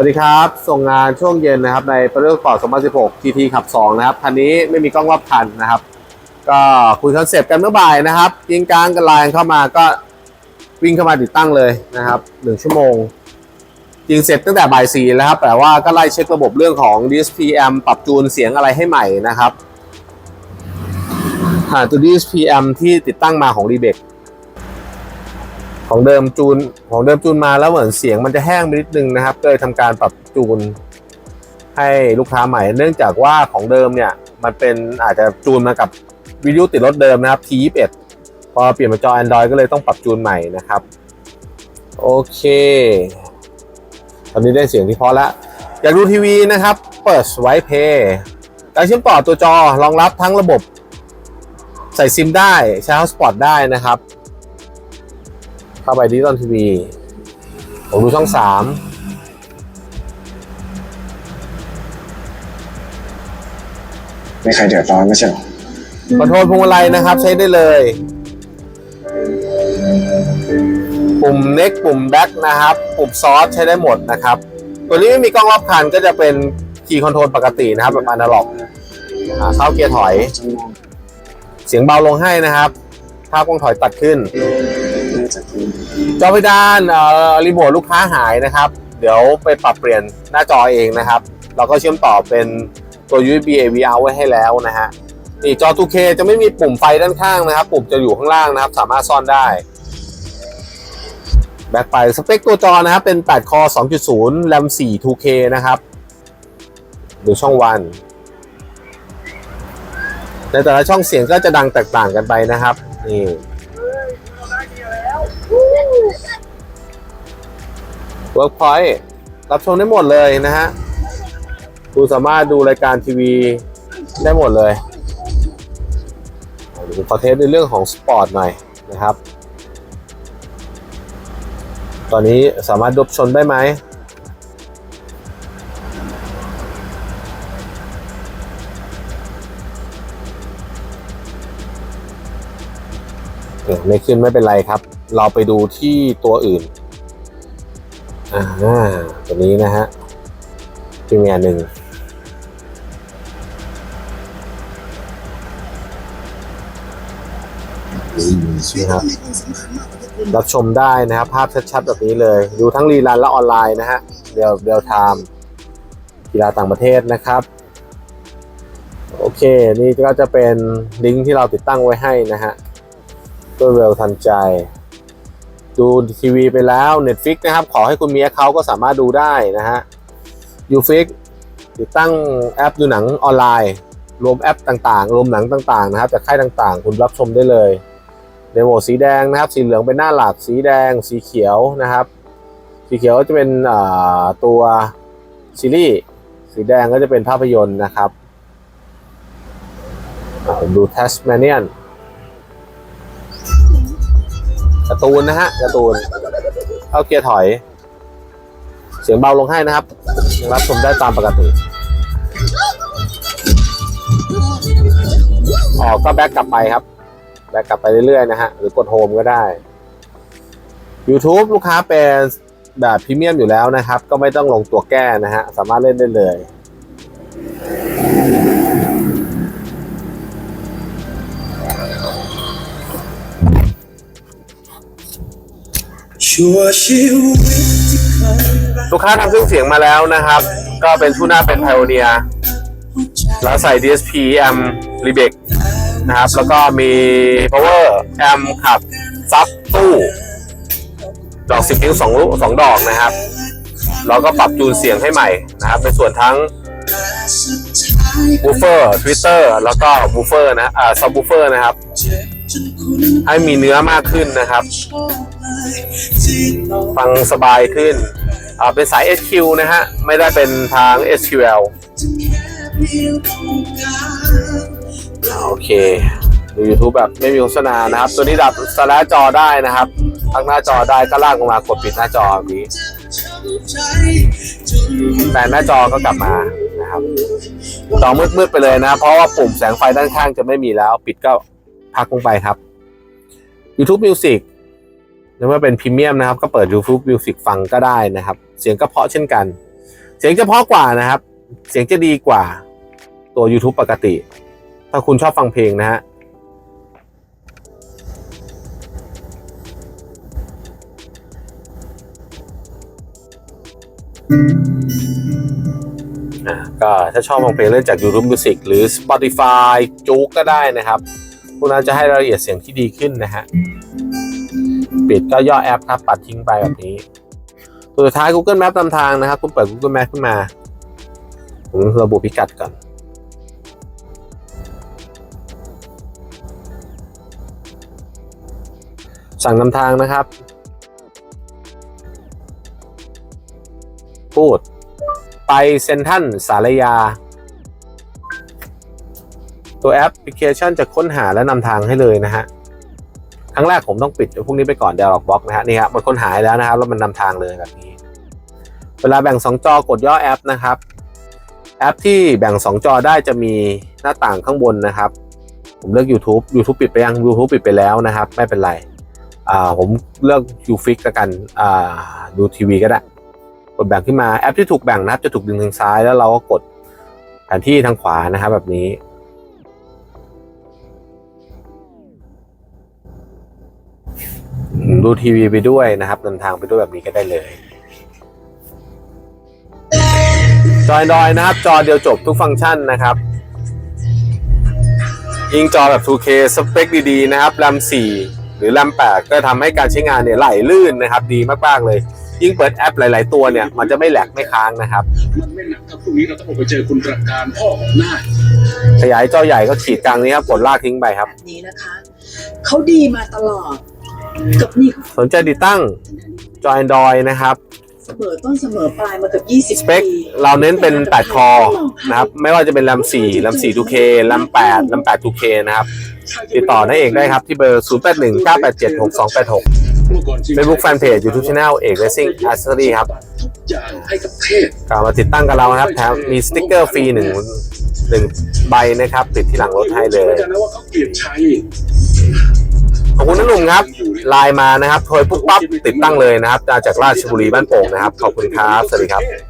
สวัสดีครับ ส่งงานช่วงเย็นนะครับ ในประเรื่องปอร์ต2016 GT ขับ 2 นะครับคันนี้ไม่มีกล้องรอบคันนะครับ ก็คุยคอนเซปต์กันเมื่อบ่ายนะครับยิงกลางกันไลน์เข้ามาก็วิ่งเข้ามาติดตั้งเลยนะครับหนึ่งชั่วโมงยิงเสร็จตั้งแต่บ่ายสี่แล้วครับแต่ว่าก็ไล่เช็คระบบเรื่องของ DSPM ปรับจูนเสียงอะไรให้ใหม่นะครับหาตัว DSPM ที่ติดตั้งมาของ r e b e c ของเดิมจูนของเดิมจูนมาแล้วเหมือนเสียงมันจะแห้งไปนิดนึงนะครับก็เลยทำการปรับจูนให้ลูกค้าใหม่ เนื่องจากว่าของเดิมเนี่ยมันเป็นอาจจะจูนมากับวิทยุติดรถเดิมนะครับ T21 พอเปลี่ยนมาจอ Android ก็เลยต้องปรับจูนใหม่นะครับ โอเค ตอนนี้ได้เสียงที่พอแล้วอยากดูทีวีนะครับ เปิดไว้เพย์การเชื่อมต่อตัวจอรองรับทั้งระบบ ใส่ซิมได้ใช้ Hotspot ได้นะครับ เข้าไปดิจิตอลทีวีผมดูช่องสามไม่ใครเดือดร้อนไม่ใช่หรอคอนโทรลพวงมาลัยนะครับ ใช้ได้เลย ปุ่มเน็กปุ่มแบ็กนะครับ ปุ่มซอสใช้ได้หมดนะครับ ตัวนี้ไม่มีกล้องรอบคันก็จะเป็นคีย์คอนโทรลปกตินะครับ แบบอนาล็อกอ่าเข้าเกียร์ถอยจำลองเสียงเบาลงให้นะครับภาพกล้องถอยตัดขึ้นน่าจะคือ จอเพดานรีโมทลูกค้าหายนะครับ เดี๋ยวไปปรับเปลี่ยนหน้าจอเองนะครับ เราก็เชื่อมต่อเป็นตัว USB AVR ไว้ให้แล้วนะฮะนี่จอ 2K จะไม่มีปุ่มไฟด้านข้างนะครับ ปุ่มจะอยู่ข้างล่างนะครับ สามารถซ่อนได้ แบ็คไปสเปคตัวจอนะครับ เป็น 8 คอ 2.0 แรม 4 2K นะครับ ดูช่องวันในแต่ละช่องเสียงก็จะดังแตกต่างกันไปนะครับ นี่ Workpoint รับชมได้หมดเลยนะฮะคุณสามารถดูรายการทีวีได้หมดเลยเดี๋ยวผมขอเทสในเรื่องของสปอร์ตหน่อยนะครับ ตอนนี้สามารถดบชนได้ไหมไม่ขึ้นไม่เป็นไรครับ เราไปดูที่ตัวอื่น อ่าตัวนี้นะฮะพรีเมียหนึ่งนะครับรับชมได้นะครับ ภาพชัดๆแบบนี้เลย ดูทั้งรีลันและออนไลน์นะฮะเดียวเดียวไทม์กีฬาต่างประเทศนะครับ โอเค นี่ก็จะเป็นลิงก์ที่เราติดตั้งไว้ให้นะฮะรวดเร็วทันใจ ดูทีวีไปแล้ว Netflix นะครับ ขอให้คุณมีแอคเคาท์ก็สามารถดูได้นะฮะ Ufix ติดตั้งแอปดูหนังออนไลน์ รวมแอปต่างๆ รวมหนังต่างๆนะครับจากค่ายต่างๆ คุณรับชมได้เลยในโหมดสีแดงนะครับ สีเหลืองเป็นหน้าหลักสีแดง สีเขียวนะครับ สีเขียวก็จะเป็นตัวซีรีส์สีแดงก็จะเป็นภาพยนตร์นะครับผมดู Tasmanian กร์ตูนนะฮะกร์ตูนเข้าเกียร์ถอย เสียงเบาลงให้นะครับยังรับชมได้ตามปกติออกก็แบ็กกลับไปครับ แบ็กกลับไปเรื่อยๆนะฮะ หรือกดโฮมก็ได้ YouTube ลูกค้าเป็นแบบพรีเมียมอยู่แล้วนะครับ ก็ไม่ต้องลงตัวแก้นะฮะ สามารถเล่นได้เลย ชั่วชีวิตที่เคยรักลูกค้าทำเครื่องเสียงมาแล้วนะครับ ก็เป็นผู้หน้าเป็น Pioneer แล้วใส่ DSP amp r e b e c นะครับ แล้วก็มี power amp ขับ ซับตู้ดอก10นิ้ว2ลูก2ดอกนะครับ แล้วก็ปรับจูนเสียงให้ใหม่นะครับในส่วนทั้งบูเฟอร์ Twitter แล้วก็บูเฟอร์นะอ่าซับบูเฟอร์นะครับ ให้มีเนื้อมากขึ้นนะครับ ฟังสบายขึ้น อ่าเป็นสาย SQ นะฮะ ไม่ได้เป็นทาง SQL โอเคดู YouTube แบบไม่มีโฆษณานะครับ ตัวนี้ดับสแลจอได้นะครับพักหน้าจอได้ก็ลากลงมากดปิดหน้าจอแบบนี้แปลงหน้าจอก็กลับมานะครับจอมืดๆไปเลยนะ เพราะว่าปุ่มแสงไฟด้านข้างจะไม่มีแล้ว ปิดก็พักลงไปครับ YouTube Music ในเมื่อเป็นพรีเมียมนะครับ ก็เปิด YouTube Music ฟังก็ได้นะครับ เสียงก็เพาะเช่นกัน เสียงจะเพาะกว่านะครับ เสียงจะดีกว่าตัว YouTube ปกติ ถ้าคุณชอบฟังเพลงนะฮะก็ถ้าชอบฟังเพลงเล่นจาก YouTube Music หรือ Spotify จูกก็ได้นะครับ พวกนั้นจะให้รายละเอียดเสียงที่ดีขึ้นนะฮะ ปิดก็ย่อแอปครับปัดทิ้งไปแบบนี้ ตัวสุดท้าย Google Map นำทางนะครับ คุณเปิด Google Map ขึ้นมา ผมระบุพิกัดก่อน สั่งนำทางนะครับ พูด ไปเซนทันสารยา ตัวแอปพลิเคชันจะค้นหาและนำทางให้เลยนะฮะ รั้งแรกผมต้องปิดพวกนี้ไปก่อน Dialog Box นะฮะนี่ครับมันค้นหาให้แล้วนะครับแล้วมันนำทางเลยแบบนี้ เวลาแบ่ง 2 จอกดย่อแอปนะครับ แอปที่แบ่ง 2 จอได้จะมีหน้าต่างข้างบนนะครับ ผมเลือก YouTube YouTube ปิดไปยัง YouTube ปิดไปแล้วนะครับ ไม่เป็นไรอ่าผมเลือก UFix ละกันอ่าดูทีวีก็ได้ กดแบ่งขึ้นมาแอปที่ถูกแบ่งนะครับจะถูกดึงทางซ้ายแล้วเราก็กดแผนที่ทางขวานะครับแบบนี้ ดูทีวีไปด้วยนะครับเดินทางไปด้วยแบบนี้ก็ได้เลย จอยดอยนะครับ จอเดียวจบทุกฟังก์ชันนะครับ ยิงจอแบบ 2K สเปคดีๆนะครับ RAM 4หรือ RAM 8ก็ทำให้การใช้งานเนี่ยไหลลื่นนะครับ ดีมากๆเลย ยิ่งเปิดแอปหลาย ๆ ตัวเนี่ย มันจะไม่แหลกไม่ค้างนะครับมันไม่หนักถ้าพรุ่งนี้เราต้องออกไปเจอคุณตระการพ่อของนาคขยายจอใหญ่ก็ขีดกลางนี้ครับกดลากทิ้งไปครับ แบบนี้นะคะ เขาดีมาตลอด กับนี่เขาสนใจติดตั้งจอ Android นะครับ เสมอต้นเสมอปลายมาเกือบ20สเปคปีเราเน้นเป็น 8 คอนะครับ ไม่ว่าจะเป็น RAM 4 RAM 4 2K RAM 8 RAM 8 2K นะครับ ติดต่อได้เองได้ครับที่เบอร์ 0819876286เมื่อก่อนชีวิต Facebook Fanpage YouTube Channel เอก Racing Accessory ครับทุกอย่างให้กับเทพกลับมาติดตั้งกับเรานะครับแถมมีสติ๊กเกอร์ฟรีหนึ่งหนึ่งใบนะครับ ติดที่หลังรถให้เลยไม่รู้นะว่าเขาเกลียดชัย ขอบคุณนุ่มครับไลน์มานะครับโทรปุ๊บปั๊บติดตั้งเลยนะครับจากราชบุรีบ้านโป่งนะครับขอบคุณครับสวัสดีครับ